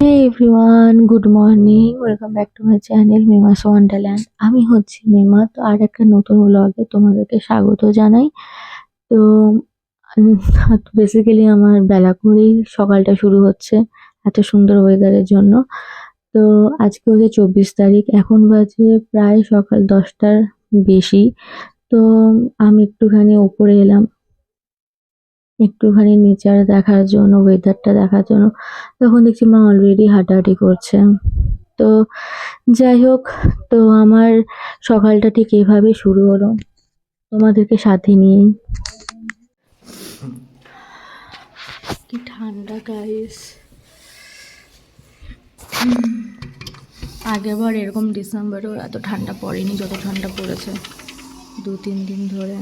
Hey everyone good morning welcome back to my channel Mimas wonderland আমি হচ্ছি মেমা তো আর একটা নতুন ব্লগে তোমাদেরকে স্বাগত জানাই। তো বেসিক্যালি আমার বেলা করেই সকালটা শুরু হচ্ছে এত সুন্দর ওয়েদারের জন্য। তো আজকে হচ্ছে চব্বিশ তারিখ, এখন বাজে প্রায় সকাল দশটার বেশি। তো আমি একটুখানি ওপরে এলাম একটুখানি নেচার দেখার জন্য ওয়েদারটা দেখার জন্য, তখন দেখছি মা অলরেডি হাঁটাহাঁটি করছে। তো যাই হোক, তো আমার সকালটা ঠিক এভাবে শুরু হলো। তোমাদেরকে সাথে নিয়ে। কি ঠান্ডা গাইস আগেরবার এরকম ডিসেম্বরেও এত ঠান্ডা পড়েনি, যত ঠান্ডা পড়েছে দু তিন দিন ধরে।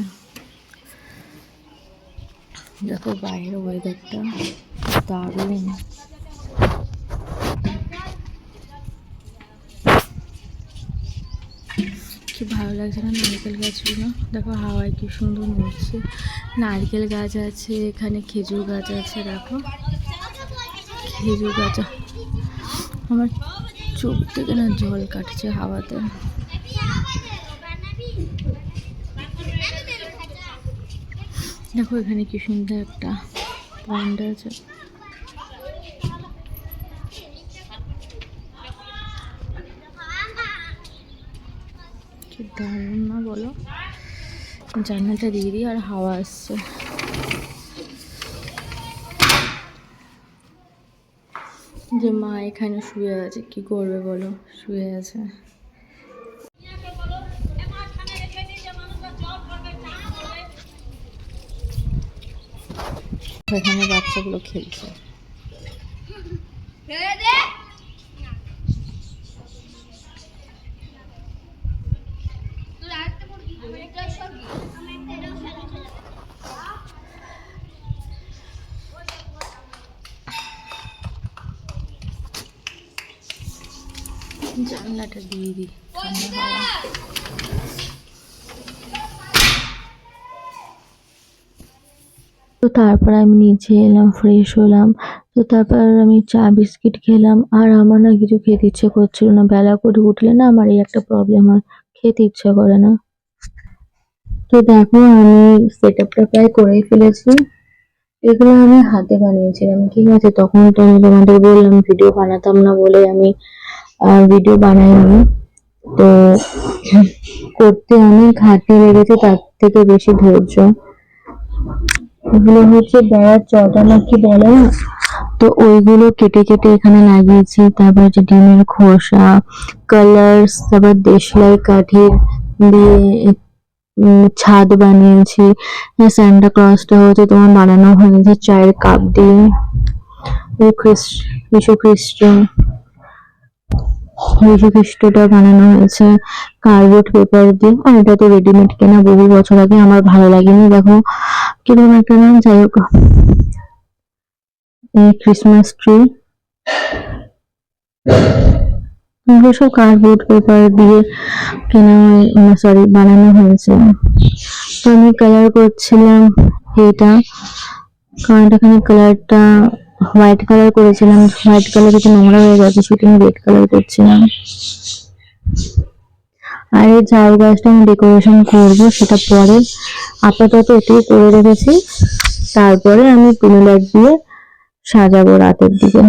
দেখো বাইরের ওয়েদারটা দারুণ। কি ভালো লাগছে না নারকেল গাছগুলো? দেখো হাওয়ায় কি সুন্দর নড়ছে নারকেল গাছ আছে, এখানে খেজুর গাছ আছে, দেখো। খেজুর গাছ, আমার চোখ থেকে না জল কাটছে হাওয়াতে। দেখো এখানে কি সুন্দর একটা পয়েন্ট আছে। কি না বলো? জানলাটা দিয়ে দিই আর হাওয়া আসছে। যে মা এখানে শুয়ে আছে, কি করবে বলো? শুয়ে আছে। এখানে বাচ্চাগুলো খেলছে। জানলাটা দিয়ে দিই ঠান্ডা হাওয়া তো তারপর আমি নিচে এলাম ফ্রেশ হলাম। তো তারপর আমি চা, বিস্কিট খেলাম। আর আমার না কিছু খেতে ইচ্ছে করছিল না। বেলা করে উঠলে না আমার এই একটা প্রবলেম হয়। খেতে ইচ্ছা করে না। তো দেখো আমি সেট আপটা প্রায় করেই ফেলেছি। এগুলো আমি হাতে বানিয়েছিলাম, ঠিক আছে? তখন তো আমি তোমাদের বললাম, ভিডিও বানাতাম না বলে আমি ভিডিও বানাইনি। তো করতে অনেক হাতে লেগেছে, তার থেকে বেশি ধৈর্য। এগুলো হচ্ছে বেড়ার চটা না কি বলে? না তো ওইগুলো কেটে কেটে এখানে লাগিয়েছি। তারপর হচ্ছে ডিমের খোসা কালার্স তারপর দেশলাই কাঠের দিয়ে ছাদ বানিয়েছি। স্যান্টা ক্লসটা হচ্ছে তোমার বানানো হয়েছে চায়ের কাপ দিয়ে। খ্রিস্ট যীশু খ্রিস্ট খ্রিস্টটা বানানো হয়েছে কার্ডবোর্ড পেপার দিয়ে। আর এটা তো রেডিমেড কেনা বহু বছর আগে, আমার ভালো লাগেনি, দেখো। কীরকম একটা নাম যাই হোক। এই ক্রিসমাস ট্রি সব কার্ডবোর্ড পেপার দিয়ে কেনা সরি বানানো হয়েছে। তো আমি কালার করছিলাম এটা। কারণ এখানে কালারটা হোয়াইট কালার করেছিলাম, হোয়াইট কালার একটু নোংরা হয়ে গেছে সেটা আমি রেড কালার করছিলাম। আর এই ঝাউ গাছটা আমি ডেকোরেশন করব, সেটা পরে আপাতত এটাই করে রেখেছি। তারপরে আমি টুনি লাইট দিয়ে সাজাবো রাতের দিকে।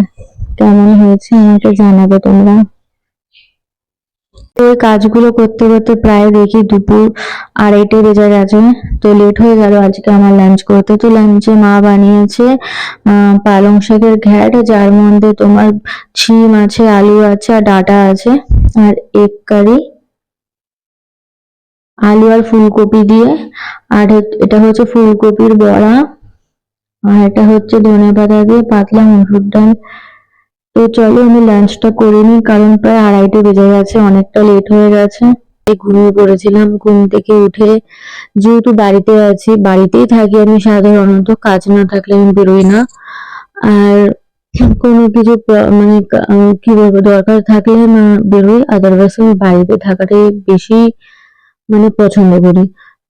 কেমন হয়েছে আমাকে জানাব তোমরা? এই কাজগুলো করতে করতে প্রায় দেখি দুপুর আড়াইটে বেজে গেছে। তো লেট হয়ে গেল আজকে আমার লাঞ্চ করতে। তো লাঞ্চে মা বানিয়েছে পালং শাকের ঘ্যাট, যার মধ্যে তোমার ছিম আছে, আলু আছে, আর ডাটা আছে, আর এক কারি আলু আর ফুলকপি দিয়ে। আর এটা হচ্ছে ফুলকপির বড়া, আর এটা হচ্ছে ধনে পাতা দিয়ে পাতলা মসুর ডাল। তো চলো আমি লাঞ্চটা করে নিই, কারণ প্রায় আড়াইটে বেজে গেছে, অনেকটা লেট হয়ে গেছে। ঘুমিয়ে পড়েছিলাম, ঘুম থেকে উঠে যেহেতু বাড়িতে আছি, বাড়িতেই থাকি আমি সাধারণত, কাজ না থাকলে আমি বেরোই না। আর কোনো কিছু মানে কা- বলব, দরকার থাকলে না বেরোই আদারওয়াইজ আমি বাড়িতে থাকাটাই বেশি মানে পছন্দ করি।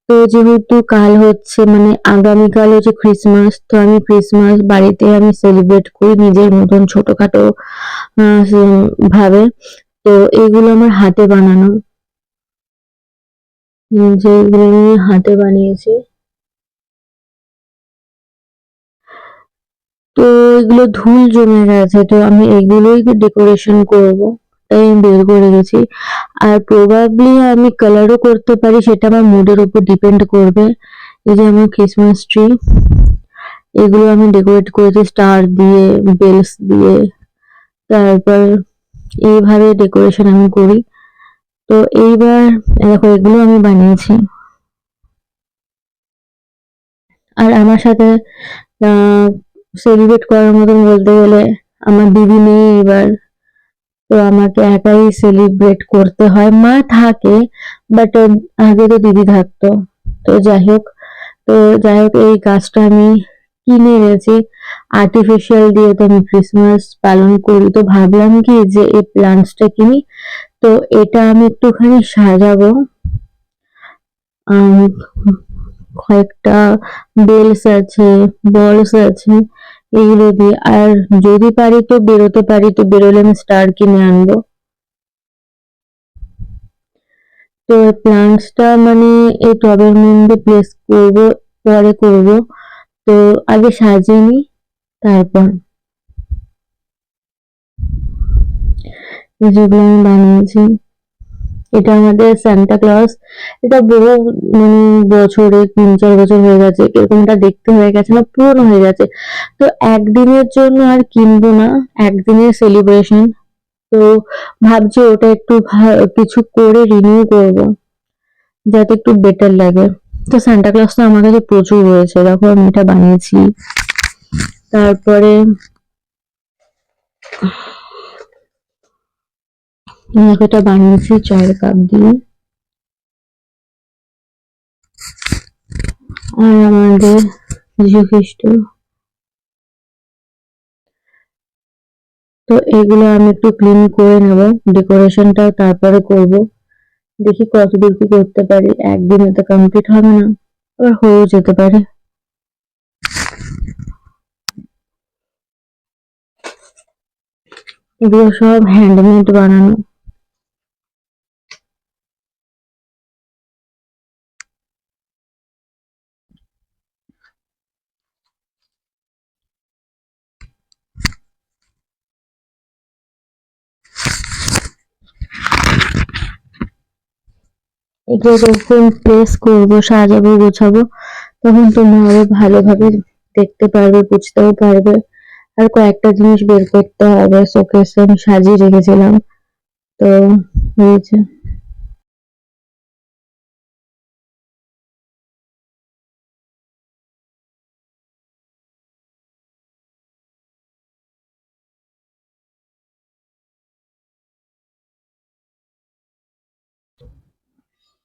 তো যেহেতু কাল হচ্ছে মানে আগামীকাল হচ্ছে ক্রিসমাস তো আমি ক্রিসমাস বাড়িতে আমি সেলিব্রেট করি নিজের মতন ছোটখাটো ভাবে। তো এগুলো আমার হাতে বানানো। যেগুলো আমি হাতে বানিয়েছি। তো এগুলো ধুল জমে গেছে, তো আমি এগুলোই ডেকোরেশন করব। আমি বের করে গেছি আর প্রবাবলি আমি কালারও করতে পারি, সেটা আমার মুডের উপর ডিপেন্ড করবে। এই যে আমার ক্রিসমাস ট্রি এগুলো আমি ডেকোরেট করেছি স্টার দিয়ে বেলস দিয়ে। তারপর এইভাবে ডেকোরেশন আমি করি। তো এইবার দেখো, এগুলো আমি বানিয়েছি। আর আমার সাথে সেলিব্রেট করার মতন বলতে গেলে, আমার দিদি নেই এবার তো আমাকে একাই সেলিব্রেট করতে হয়। মা থাকে বাট আগে তো দিদি থাকতো। তো যাই হোক, তো যাই হোক, এই গাছটা আমি কিনে এনেছি। আর্টিফিশিয়াল দিয়ে তো আমি ক্রিসমাস পালন করি। তো ভাবলাম কি যে এই প্লান্টসটা কিনি। তো এটা আমি একটুখানি সাজাবো। কয়েকটা বেলস আছে বলস আছে। এগুলো দিয়ে আর যদি পারি তো বেরোতে পারি, তো বেরোলে আমি স্টার কিনে আনব। তো প্লান্টসটা মানে এই টবের মধ্যে প্লেস করব, পরে করব। তো আগে সাজিয়ে নিই, তারপর। যেগুলো আমি বানিয়েছি। এটা আমাদের সান্টা ক্লজ এটা বহু মানে বছরে তিন, চার বছর হয়ে গেছে এরকমটা দেখতে হয়ে গেছে না, পুরনো হয়ে গেছে। তো একদিনের জন্য আর কিনবো না, একদিনের সেলিব্রেশন তো ভাবছি ওটা একটু কিছু করে রিনিউ করব, যাতে একটু বেটার লাগে। তো সান্টা ক্লজ তো আমার কাছে প্রচুর রয়েছে, দেখো আমি এটা বানিয়েছি। তারপরে দেখো এটা বানিয়েছি চায়ের কাপ দিয়ে। আর আমাদের যীশু খ্রিস্ট তো এগুলো আমি একটু ক্লিন করে নেব ডেকোরেশনটাও তারপরে করব। দেখি কতদূর কি করতে পারি, একদিনে তো কমপ্লিট হবে না আবার হয়েও যেতে পারে। এগুলো সব হ্যান্ডমেড বানানো। এগুলো যখন প্লেস করব, সাজাবো, গোছাবো, তখন তোমরা আরও ভালোভাবে দেখতে পারবে, বুঝতেও পারবে। আর কয়েকটা জিনিস বের করতে হবে শোকেসে আমি সাজিয়ে রেখেছিলাম। তো হয়েছে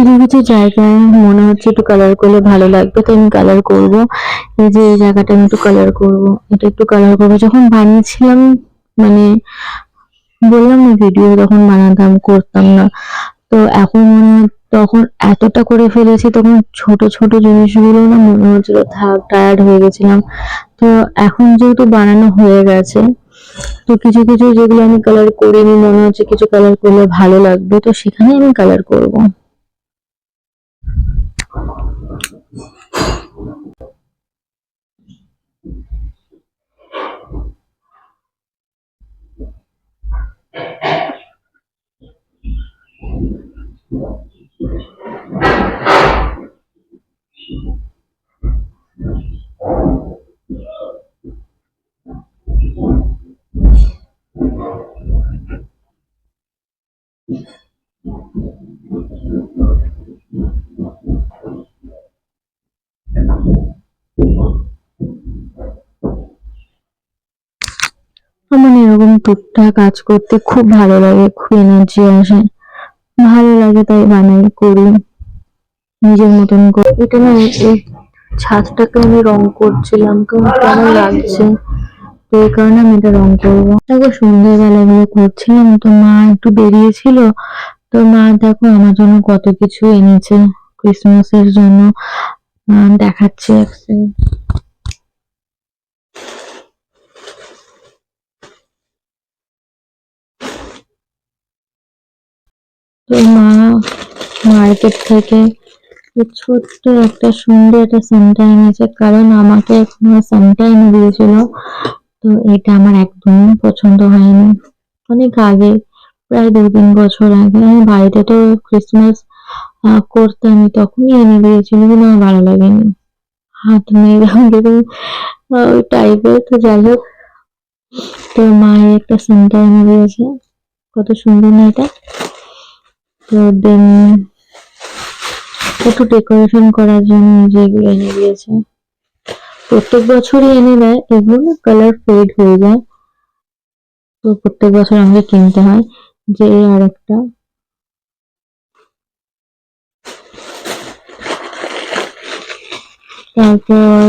কিছু কিছু জায়গায় মনে হচ্ছে একটু কালার করলে ভালো লাগবে তো আমি কালার করব। এই যে এই জায়গাটা আমি একটু কালার করব, এটা একটু কালার করব। যখন বানিয়েছিলাম মানে বললাম না ভিডিও তখন বানাতাম, করতাম না। তো এখন তখন এতটা করে ফেলেছি, তখন ছোট ছোট জিনিসগুলো না মনে হচ্ছিল, থাক টায়ার্ড হয়ে গেছিলাম। তো এখন যেহেতু বানানো হয়ে গেছে, তো কিছু কিছু যেগুলো আমি কালার করিনি, মনে হচ্ছে কিছু কালার করলে ভালো লাগবে, তো সেখানে আমি কালার করব। আমার এরকম টুকটাক কাজ করতে খুব ভালো লাগে, খুব এনার্জি আসে। ভালো লাগে তাই বানাই, করি। নিজের মতন করে এটা না, এই ছাদটাকে আমি রং করছিলাম কেমন লাগছে। তো এই কারণে আমি এটা রং করব। দেখো সন্ধ্যেবেলা এগুলো করছিলাম, তো মা একটু বেরিয়েছিল। তো মা দেখো আমার জন্য কত কিছু এনেছে ক্রিসমাসের জন্য দেখাচ্ছে এক তো মা মার্কেট থেকে ছোট্ট একটা সুন্দর একটা সানটা এনেছে, কারণ আমাকে এখনও এনে দিয়েছিল। তো এটা আমার একদমই পছন্দ হয়নি। অনেক আগে, প্রায় দু তিন বছর আগে, আমি বাড়িতে তো ক্রিসমাস করতামই তখনই এনে দিয়েছিল কিন্তু আমার ভালো লাগেনি। হাত নিয়ে এরকম ওই টাইপের তো যাই হোক, তো মায়ের একটা সেন্টার এনে দিয়েছে। কত সুন্দর না এটা? তো দেন, একটু ডেকোরেশন করার জন্য যেগুলো এনে দিয়েছে। প্রত্যেক বছরই এনে দেয়, এগুলো কালার ফেড হয়ে যায়। তো প্রত্যেক বছর আমাকে কিনতে হয়, যে আর একটা। তারপর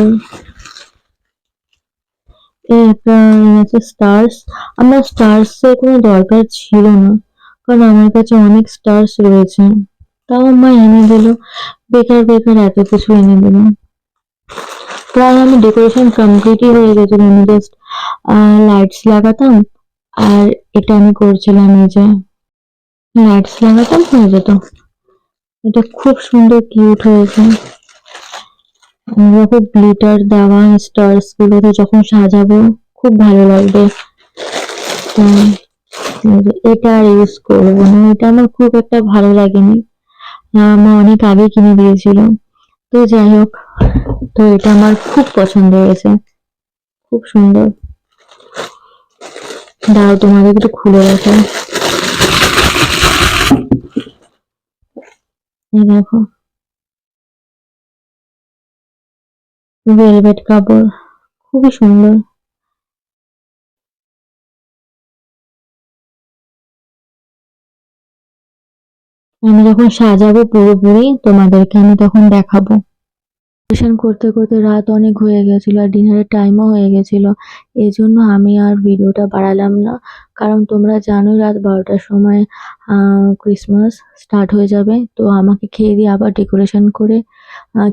একটা আছে স্টার্স আমার স্টার্স এর কোনো দরকার ছিল না, কারণ আমার কাছে অনেক স্টার্স রয়েছে। তাও মা এনে দিল, বেকার বেকার এত কিছু এনে দিল। প্রায় আমি ডেকোরেশন কমপ্লিটই হয়ে গেছিল আমি জাস্ট লাইটস লাগাতাম, আর এটা আমি করছিলাম এই যে লাইটস লাগাতাম, হয়ে যেত। এটা খুব সুন্দর কিউট হয়েছে। আমরা খুব গ্লিটার দেওয়া স্টার্স গুলোতে যখন সাজাবো, খুব ভালো লাগবে। এটা আর ইউজ করব না, এটা আমার খুব একটা ভালো লাগেনি। মা অনেক আগে কিনে দিয়েছিল। তো যাই হোক। তো এটা আমার খুব পছন্দ হয়েছে। খুব সুন্দর। দাও, তোমাদের একটু খুলে রাখো দেখো। ভেলভেট কাপড়, খুবই সুন্দর। আমি যখন সাজাবো পুরোপুরি, তোমাদেরকে আমি তখন দেখাবো। ডেকোরেশন করতে করতে রাত অনেক হয়ে গেছিল আর ডিনারের টাইমও হয়ে গেছিল। এই জন্য আমি আর ভিডিওটা বাড়ালাম না। কারণ তোমরা জানোই রাত বারোটার সময় ক্রিসমাস স্টার্ট হয়ে যাবে। তো আমাকে খেয়ে দিয়ে আবার ডেকোরেশন করে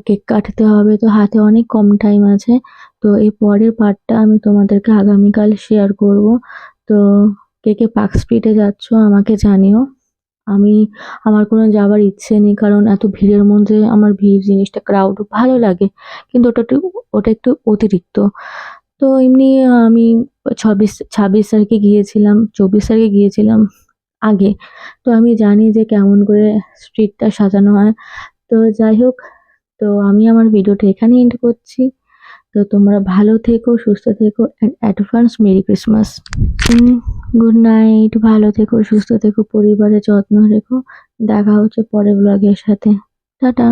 কেক কাটতে হবে। তো হাতে অনেক কম টাইম আছে। তো এই পরের পার্টটা আমি তোমাদেরকে আগামীকাল শেয়ার করব। তো কে কে পার্ক স্ট্রিটে যাচ্ছ আমাকে জানিও। আমি, আমার কোনো যাওয়ার ইচ্ছে নেই, কারণ এত ভিড়ের মধ্যে আমার ভিড় জিনিসটা ক্রাউড ভালো লাগে, কিন্তু ওটা একটু ওটা একটু অতিরিক্ত। তো এমনি আমি ছাব্বিশ ছাব্বিশ তারিখে গিয়েছিলাম, চব্বিশ তারিখে গিয়েছিলাম আগে। তো আমি জানি যে কেমন করে স্ট্রিটটা সাজানো হয়। তো যাই হোক, তো আমি আমার ভিডিওটা এখানেই এন্ড করছি। তো তোমরা ভালো থেকো, সুস্থ থেকো and advance Merry Christmas good night ভালো থেকো, সুস্থ থেকো পরিবারের যত্ন রেখো। দেখা হচ্ছে পরের ব্লগের সাথে। টাটা।